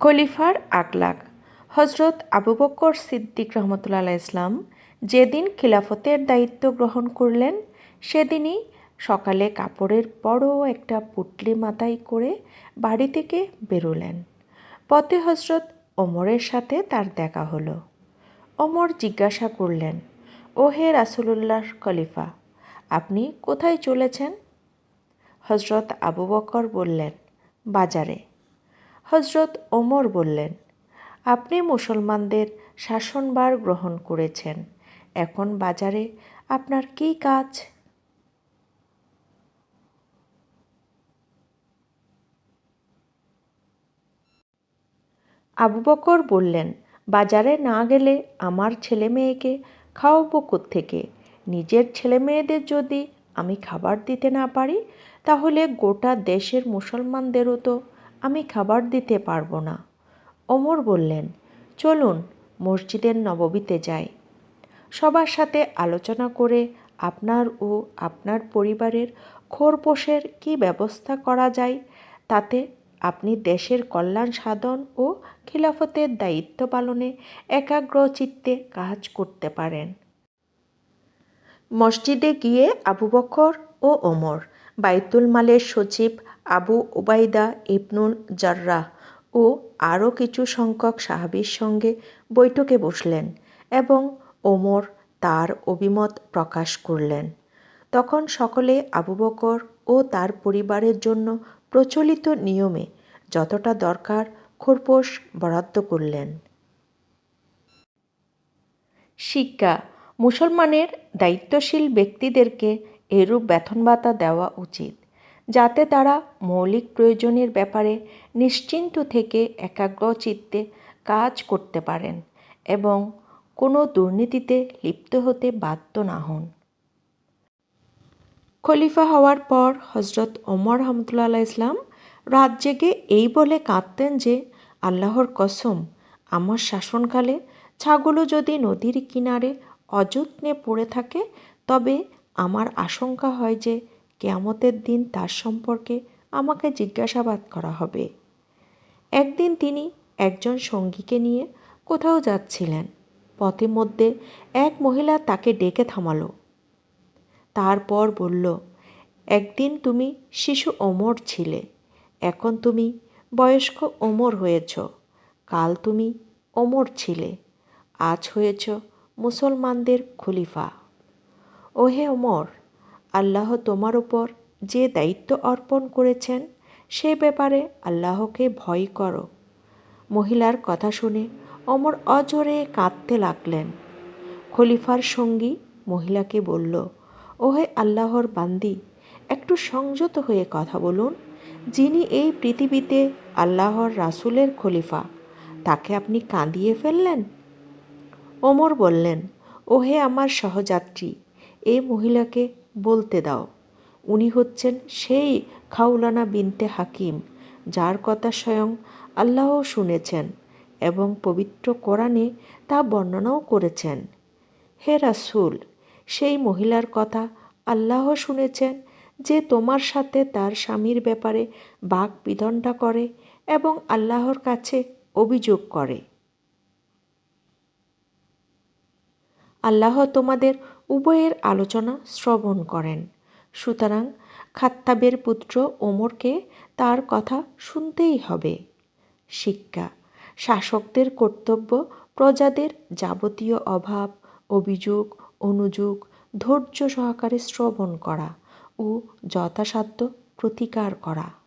খলিফার আকলাক। হজরত আবু বকর সিদ্দিক রহমতুল্লাহ ইসলাম যেদিন খিলাফতের দায়িত্ব গ্রহণ করলেন, সেদিনই সকালে কাপড়ের বড় একটা পুটলি মাথায় করে বাড়ি থেকে বেরোলেন। পথে হজরত ওমরের সাথে তার দেখা হলো। ওমর জিজ্ঞাসা করলেন ও হে রাসুলুল্লাহ খলিফা, আপনি কোথায় চলেছেন? হজরত আবু বকর বললেন, বাজারে। হজরত ওমর বললেন, আপনি মুসলমানদের শাসনভার গ্রহণ করেছেন। এখন বাজারে আপনার কী কাজ? আবু বকর বললেন, বাজারে না গেলে আমার ছেলে মেয়েকে খাওয়াবো থেকে নিজের ছেলে মেয়েদের যদি আমি খাবার দিতে না পারি, তাহলে গোটা দেশের মুসলমানদেরও তো আমি খাবার দিতে পারব না। ওমর বললেন, চলুন, মসজিদের নববীতে যাই। সবার সাথে আলোচনা করে আপনার ও আপনার পরিবারের খোরপোশের কী ব্যবস্থা করা যায়, তাতে আপনি দেশের কল্যাণ সাধন ও খিলাফতের দায়িত্ব পালনে একাগ্র চিত্তে কাজ করতে পারেন। মসজিদে গিয়ে আবু বকর ও ওমর বাইতুল মালের সচিব আবু ওবায়দা ইবনুল জার্রাহ ও আরও কিছু সংখ্যক সাহাবির সঙ্গে বৈঠকে বসলেন এবং ওমর তার অভিমত প্রকাশ করলেন। তখন সকলে আবু বকর ও তার পরিবারের জন্য প্রচলিত নিয়মে যতটা দরকার খোরপোশ বরাদ্দ করলেন। শিক্ষা, মুসলমানের দায়িত্বশীল ব্যক্তিদেরকে এরূপ বেতন ভাতা দেওয়া উচিত, যাতে তারা মৌলিক প্রয়োজনের ব্যাপারে নিশ্চিন্ত থেকে একাগ্র চিত্তে কাজ করতে পারেন এবং কোনো দুর্নীতিতে লিপ্ত হতে বাধ্য না হন। খলিফা হওয়ার পর হজরত ওমর রহমতুল্লাহ ইসলাম রাত জেগে এই বলে কাঁদতেন যে, আল্লাহর কসম, আমার শাসনকালে ছাগলও যদি নদীর কিনারে অযত্নে পড়ে থাকে, তবে আমার আশঙ্কা হয় যে কেয়ামতের দিন তার সম্পর্কে আমাকে জিজ্ঞাসাবাদ করা হবে। একদিন তিনি একজন সঙ্গীকে নিয়ে কোথাও যাচ্ছিলেন। পথে মধ্যে এক মহিলা তাকে ডেকে থামালো। তারপর বলল, একদিন তুমি শিশু অমর ছিলে, এখন তুমি বয়স্ক অমর হয়েছ। কাল তুমি অমর ছিলে, আজ হয়েছ মুসলমানদের খলিফা। ওহে অমর আল্লাহ তোমার ওপর যে দায়িত্ব অর্পণ করেছেন, সে ব্যাপারে আল্লাহকে ভয় করো। মহিলার কথা শুনে অমর অজরে কাঁদতে লাগলেন। খলিফার সঙ্গী মহিলাকে বলল, ওহে আল্লাহর বান্দি, একটু সংযত হয়ে কথা বলুন, যিনি এই পৃথিবীতে আল্লাহর রাসুলের খলিফা, তাকে আপনি কাঁদিয়ে ফেললেন? ওমর বললেন, ওহে আমার সহযাত্রী এই মহিলাকে বলতে দাও। উনি হচ্ছেন সেই খাউলানা বিনতে হাকিম, যার কথা স্বয়ং আল্লাহ শুনেছেন এবং পবিত্র কোরআনে তা বর্ণনাও করেছেন। হে রাসুল, সেই মহিলার কথা আল্লাহ শুনেছেন যে তোমার সাথে তার স্বামীর ব্যাপারে বাক বিদণ্ডা করে এবং আল্লাহর কাছে অভিযোগ করে। আল্লাহ তোমাদের উভয়ের আলোচনা শ্রবণ করেন। সুতরাং খাত্তাবের পুত্র ওমরকে তার কথা শুনতেই হবে। শিক্ষা, শাসকদের কর্তব্য প্রজাদের যাবতীয় অভাব, অভিযোগ, অনুযোগ, ধৈর্য সহকারে শ্রবণ করা ও যথাসাধ্য প্রতিকার করা।